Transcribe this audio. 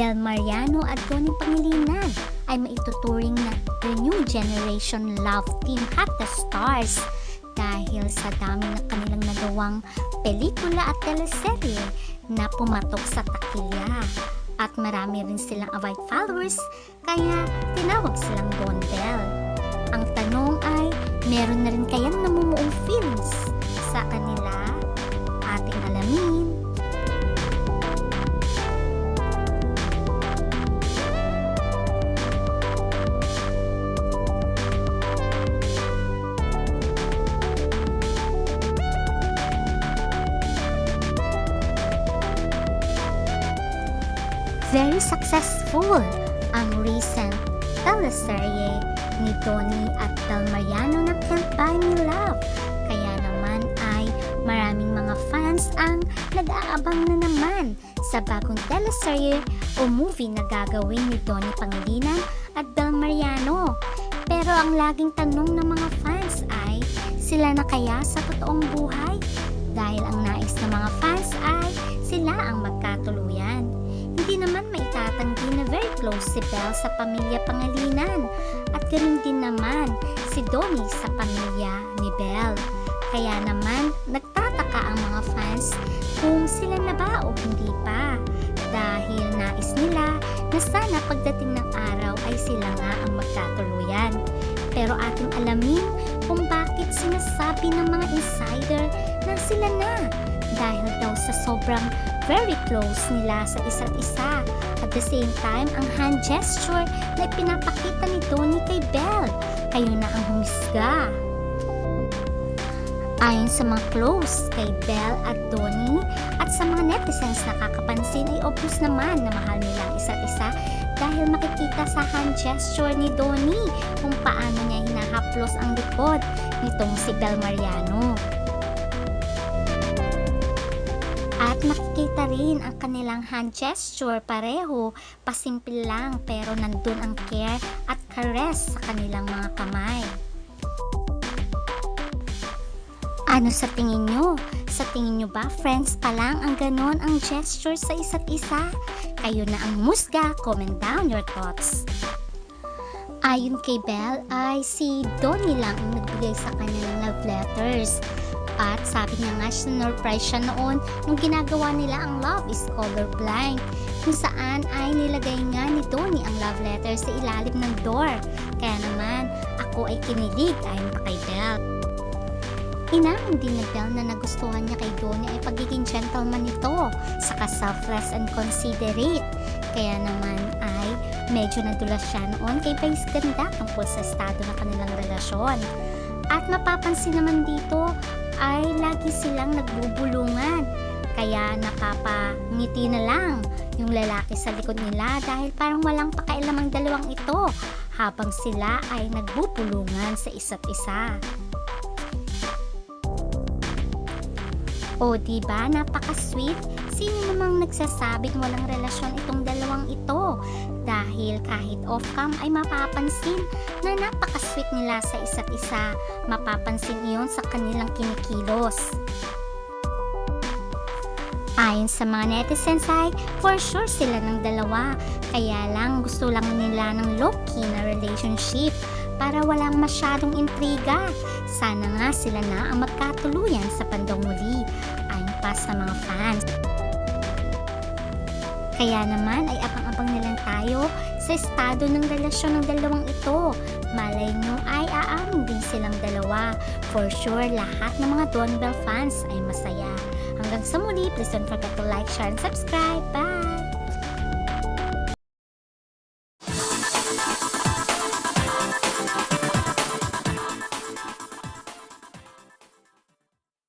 Del Mariano at Tony Pangilinan ay maituturing na the new generation love team hottest stars dahil sa dami na kanilang nagawang pelikula at teleserye na pumatok sa takilya. At marami rin silang avoid followers kaya tinawag silang Don Bell. Ang tanong ay, meron na rin kayang namumuong Very successful ang recent teleserye ni Tony at Del Mariano na Can't Buy Me Love. Kaya naman ay maraming mga fans ang nag-aabang na naman sa bagong teleserye o movie na gagawin ni Tony Pangilinan at Del Mariano. Pero ang laging tanong ng mga fans ay, sila na kaya sa totoong buhay? Dahil ang nais ng mga fans ay sila si Belle sa pamilya Pangalinan at ganoon din naman si Donnie sa pamilya ni Belle. Kaya naman nagtataka ang mga fans kung sila na ba o hindi pa dahil nais nila na sana pagdating ng araw ay sila nga ang magkatuluyan. Pero ating alamin kung bakit sinasabi ng mga insider na sila na dahil daw sa sobrang very close nila sa isa't isa. At the same time, ang hand gesture na pinapakita ni Donnie kay Belle. Kayo na ang humisga. Ayon sa mga close kay Belle at Donnie at sa mga netizens na kakapansin ay obvious naman na mahal nila ang isa't isa dahil makikita sa hand gesture ni Donnie kung paano niya hinahaplos ang likod nitong si Belle Mariano. Rin ang kanilang hand gesture pareho, pasimple lang pero nandun ang care at caress sa kanilang mga kamay. Ano sa tingin nyo? Sa tingin nyo ba friends pa lang ang ganon ang gesture sa isa't isa? Kayo na ang musga, comment down your thoughts. Ayon kay Belle ay si Donnie lang ang nagbigay sa kanya ng love letters. At sabi niya nga sinurprise siya noon nung ginagawa nila ang Love is Colorblind kung saan ay nilagay nga ni Donnie ang love letter sa ilalim ng door. Kaya naman ako ay kinilig ayon pa kay Belle. Inamin din ni Belle na nagustuhan niya kay Donnie ay pagiging gentleman nito, saka selfless and considerate. Kaya naman ay medyo nadulas siya noon kay Vice Ganda tungkol sa estado ng kanilang relasyon. At mapapansin naman dito ay lagi silang nagbubulungan. Kaya nakapangiti na lang yung lalaki sa likod nila dahil parang walang pakailam ang dalawang ito habang sila ay nagbubulungan sa isa't isa. O di ba napaka-sweet? Sino namang nagsasabing walang relasyon itong dalawang ito? Dahil kahit off-cam ay mapapansin na napaka-sweet nila sa isa't isa. Mapapansin iyon sa kanilang kinikilos. Ayon sa mga netizens ay for sure sila ng dalawa. Kaya lang gusto lang nila ng low-key na relationship para walang masyadong intriga. Sana nga sila na ang magkatuluyan sa pandong muli. Ayon pa sa mga fans. Kaya naman ay abang-abang na lang tayo sa estado ng relasyon ng dalawang ito. Malay nyo ay aamin din silang dalawa. For sure, lahat ng mga Don Bell fans ay masaya. Hanggang sa muli, please don't forget to like, share, and subscribe. Bye!